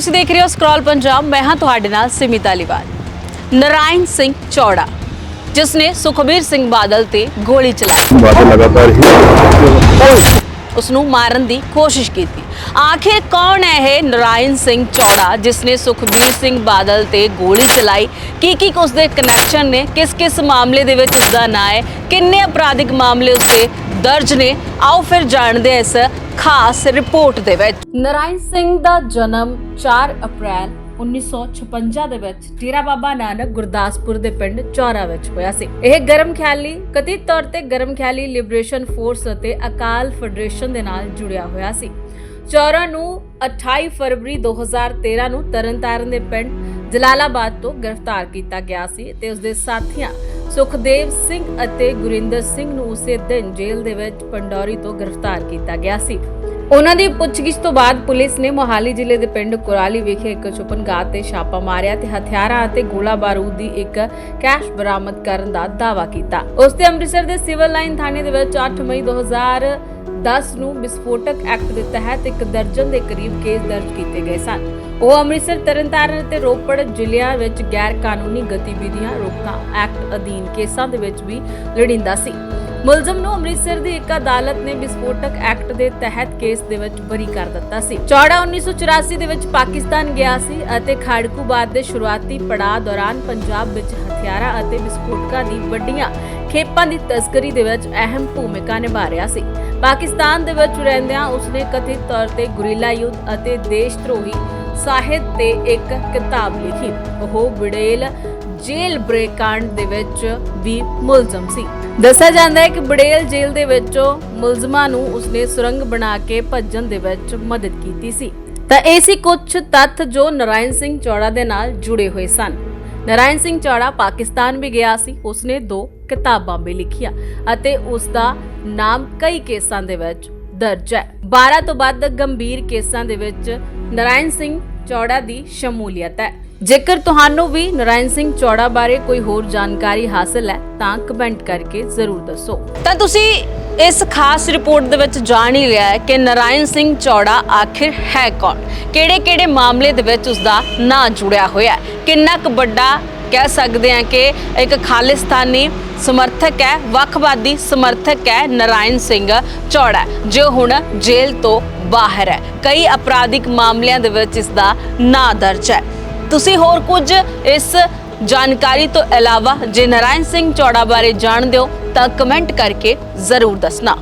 ਤੁਸੀਂ ਦੇਖ ਰਹੇ ਹੋ ਸਕਰੋਲ ਪੰਜਾਬ। ਮੈਂ ਹਾਂ ਤੁਹਾਡੇ ਨਾਲ ਸਿਮਿਤ ਅਲੀਵਾਲ। ਨਰਾਇਣ ਸਿੰਘ ਚੌੜਾ ਜਿਸ ਨੇ ਸੁਖਬੀਰ ਸਿੰਘ ਬਾਦਲ ਤੇ ਗੋਲੀ ਚਲਾਈ। ਬਾਦਲ ਲਗਾਤਾਰ ਹੀ ਉਸ ਨੂੰ ਮਾਰਨ ਦੀ ਕੋਸ਼ਿਸ਼ ਕੀਤੀ। ਆਖਿਰ ਕੌਣ ਹੈ ਇਹ ਨਰਾਇਣ ਸਿੰਘ ਚੌੜਾ ਜਿਸ ਨੇ ਸੁਖਬੀਰ ਸਿੰਘ ਬਾਦਲ ਤੇ ਗੋਲੀ ਚਲਾਈ? ਕੀ ਕੀ ਉਸ ਦੇ ਕਨੈਕਸ਼ਨ ਨੇ? ਕਿਸ ਕਿਸ ਮਾਮਲੇ ਦੇ ਵਿੱਚ ਉਸ ਦਾ ਨਾਂ ਹੈ? ਕਿੰਨੇ ਅਪਰਾਧਿਕ ਮਾਮਲੇ ਉਸ ਦੇ ਦਰਜ ਨੇ? ਆਓ ਫਿਰ ਜਾਣਦੇ ਹਾਂ ਇਸ ਖਾਸ ਰਿਪੋਰਟ ਦੇ ਵਿੱਚ। ਨਰਾਇਣ ਸਿੰਘ ਦਾ ਜਨਮ 4 ਅਪ੍ਰੈਲ 1956 ਦੇ ਵਿੱਚ ਡੇਰਾ ਬਾਬਾ ਨਾਨਕ ਗੁਰਦਾਸਪੁਰ ਦੇ ਪਿੰਡ ਚੌਰਾ ਵਿੱਚ ਹੋਇਆ ਸੀ। ਇਹ ਗਰਮ ਖਿਆਲੀ, ਕਥਿਤ ਤੌਰ ਤੇ ਗਰਮ ਖਿਆਲੀ ਲਿਬਰੇਸ਼ਨ ਫੋਰਸ ਅਤੇ ਅਕਾਲ ਫੈਡਰੇਸ਼ਨ ਦੇ ਨਾਲ ਜੁੜਿਆ ਹੋਇਆ ਸੀ। ਚੌਰਾ ਨੂੰ 28 ਫਰਵਰੀ 2013 ਨੂੰ ਤਰਨਤਾਰਨ ਦੇ ਪਿੰਡ ਜਲਾਲਾਬਾਦ ਤੋਂ ਗ੍ਰਿਫਤਾਰ ਕੀਤਾ ਗਿਆ ਸੀ ਤੇ ਉਸ ਦੇ ਸਾਥੀਆਂ ਸੁਖਦੇਵ ਸਿੰਘ ਅਤੇ ਗੁਰਿੰਦਰ ਸਿੰਘ ਨੂੰ ਉਸੇ ਦਿਨ ਜੇਲ੍ਹ ਦੇ ਵਿੱਚ ਪੰਡੌਰੀ ਤੋਂ ਗ੍ਰਿਫਤਾਰ ਕੀਤਾ ਗਿਆ ਸੀ। ਉਹਨਾਂ ਦੀ ਪੁੱਛਗਿੱਛ ਤੋਂ ਬਾਅਦ ਪੁਲਿਸ ਨੇ ਮੋਹਾਲੀ ਜ਼ਿਲ੍ਹੇ ਦੇ ਪਿੰਡ ਕੁਰਾਲੀ ਵਿਖੇ ਇੱਕ ਛੁਪਨਗਾਹ ਤੇ ਛਾਪਾ ਮਾਰਿਆ ਤੇ ਹਥਿਆਰਾਂ ਅਤੇ ਗੋਲਾ ਬਾਰੂਦ ਦੀ ਇੱਕ ਕੈਸ਼ ਬਰਾਮਦ ਕਰਨ ਦਾ ਦਾਅਵਾ ਕੀਤਾ। ਉਸ ਤੇ ਅੰਮ੍ਰਿਤਸਰ ਦੇ ਸਿਵਲ ਲਾਈਨ ਥਾਣੇ ਦੇ ਵਿੱਚ 8 ਮਈ 2010 ਨੂੰ ਵਿਸਫੋਟਕ ਐਕਟ ਦੇ ਤਹਿਤ ਇੱਕ ਦਰਜਨ ਦੇ ਕਰੀਬ ਕੇਸ ਦਰਜ ਕੀਤੇ ਗਏ ਸਨ। ਉਹ ਅੰਮ੍ਰਿਤਸਰ, ਤਰਨਤਾਰਨ ਅਤੇ ਰੋਪੜ ਜ਼ਿਲ੍ਹਿਆਂ ਵਿੱਚ ਗੈਰ ਕਾਨੂੰਨੀ ਗਤੀਵਿਧੀਆਂ ਰੋਕਥਾਮ ਐਕਟ ਅਧੀਨ ਕੇਸਾਂ ਦੇ ਵਿੱਚ ਵੀ ਲੜਿੰਦਾ ਸੀ। ਮੁਲਜ਼ਮ ਨੂੰ ਅੰਮ੍ਰਿਤਸਰ ਦੀ ਇੱਕ ਅਦਾਲਤ ਨੇ ਵਿਸਫੋਟਕ ਐਕਟ ਦੇ ਤਹਿਤ ਕੇਸ ਦੇ ਵਿੱਚ ਬਰੀ ਕਰ ਦਿੱਤਾ ਸੀ। ਚੌੜਾ 1984 ਦੇ ਵਿੱਚ ਪਾਕਿਸਤਾਨ ਗਿਆ ਸੀ ਅਤੇ ਖਾੜਕੂਬਾਦ ਦੇ ਸ਼ੁਰੂਆਤੀ ਪੜਾਅ ਦੌਰਾਨ ਪੰਜਾਬ ਵਿੱਚ ਹਥਿਆਰਾਂ ਅਤੇ ਵਿਸਫੋਟਕਾਂ ਦੀ ਵੱਡੀਆਂ ਖੇਪਾਂ ਦੀ ਤਸਕਰੀ ਦੇ ਵਿੱਚ ਅਹਿਮ ਭੂਮਿਕਾ ਨਿਭਾ ਰਿਹਾ ਸੀ। ਪਾਕਿਸਤਾਨ ਦੇ ਵਿੱਚ ਰਹਿੰਦਿਆਂ ਉਸਨੇ ਕਥਿਤ ਤੌਰ ਤੇ ਗੁਰੀਲਾ ਯੁੱਧ ਅਤੇ ਦੇਸ਼ ਧਰੋਹੀ ਸਾਹਿਤ ਤੇ ਇੱਕ ਕਿਤਾਬ ਲਿਖੀ। ਉਹ ਬੜੇਲ ਜੇਲ੍ਹ ਬ੍ਰੇਕ ਕਾਂਡ ਦੇ ਵਿੱਚ ਵੀ ਮੁਲਜ਼ਮ ਸੀ। ਦੱਸਿਆ ਜਾਂਦਾ ਹੈ ਕਿ ਬੜੇਲ ਜੇਲ੍ਹ ਦੇ ਵਿੱਚੋਂ ਮੁਲਜ਼ਮਾਂ ਨੂੰ ਉਸਨੇ ਸੁਰੰਗ ਬਣਾ ਕੇ ਭੱਜਣ ਦੇ ਵਿੱਚ ਮਦਦ ਕੀਤੀ ਸੀ। ਤਾਂ ਇਹ ਸੀ ਕੁਝ ਤੱਥ ਜੋ ਨਰਾਇਣ ਸਿੰਘ ਚੌੜਾ ਦੇ ਨਾਲ ਜੁੜੇ ਹੋਏ ਸਨ। ਨਰਾਇਣ ਸਿੰਘ ਚੌੜਾ ਪਾਕਿਸਤਾਨ ਵੀ ਗਿਆ ਸੀ। ਉਸਨੇ ਦੋ ਕਿਤਾਬਾਂ ਵੀ ਲਿਖੀਆਂ ਅਤੇ ਉਸ ਦਾ ਨਾਮ ਕਈ ਕੇਸਾਂ ਦੇ ਵਿੱਚ ਦਰਜ ਹੈ। 12 ਤੋਂ ਵੱਧ ਗੰਭੀਰ ਕੇਸਾਂ ਦੇ ਵਿੱਚ ਨਰਾਇਣ ਸਿੰਘ ਚੌੜਾ ਦੀ ਸ਼ਮੂਲੀਅਤ ਹੈ। ਜੇਕਰ ਤੁਹਾਨੂੰ ਵੀ ਨਰਾਇਣ ਸਿੰਘ ਚੌੜਾ ਬਾਰੇ ਕੋਈ ਹੋਰ ਜਾਣਕਾਰੀ ਹਾਸਲ ਹੈ, ਤਾਂ ਕਮੈਂਟ ਕਰਕੇ ਜ਼ਰੂਰ ਦੱਸੋ। ਤਾਂ ਤੁਸੀਂ ਇਸ ਖਾਸ ਰਿਪੋਰਟ ਦੇ ਵਿੱਚ ਜਾਣ ਹੀ ਲਿਆ ਹੈ ਕਿ ਨਰਾਇਣ ਸਿੰਘ ਚੌੜਾ ਆਖਿਰ ਹੈ ਕੌਣ? ਕਿਹੜੇ-ਕਿਹੜੇ ਮਾਮਲੇ ਦੇ ਵਿੱਚ ਉਸ ਦਾ ਨਾਂ ਜੁੜਿਆ ਹੋਇਆ ਹੈ? ਕਿੰਨਾ ਕੁ ਵੱਡਾ ਕਹਿ ਸਕਦੇ ਹਾਂ ਕਿ ਇੱਕ ਖਾਲਿਸਤਾਨੀ ਸਮਰਥਕ ਹੈ, ਵੱਖਵਾਦੀ ਸਮਰਥਕ ਹੈ, ਨਰਾਇਣ ਸਿੰਘ ਚੌੜਾ ਜੋ ਹੁਣ ਜੇਲ੍ਹ ਤੋਂ ਬਾਹਰ ਹੈ। ਕਈ ਅਪਰਾਧਿਕ ਮਾਮਲਿਆਂ ਦੇ ਵਿੱਚ ਇਸ ਦਾ ਨਾਂ ਦਰਜ ਹੈ। ਤੁਸੀਂ ਹੋਰ ਕੁਝ ਇਸ ਜਾਣਕਾਰੀ ਤੋਂ ਇਲਾਵਾ ਜੇ ਨਰਾਇਣ ਸਿੰਘ ਚੌੜਾ ਬਾਰੇ ਜਾਣਦੇ ਹੋ ਤਾਂ ਕਮੈਂਟ ਕਰਕੇ ਜ਼ਰੂਰ ਦੱਸਣਾ।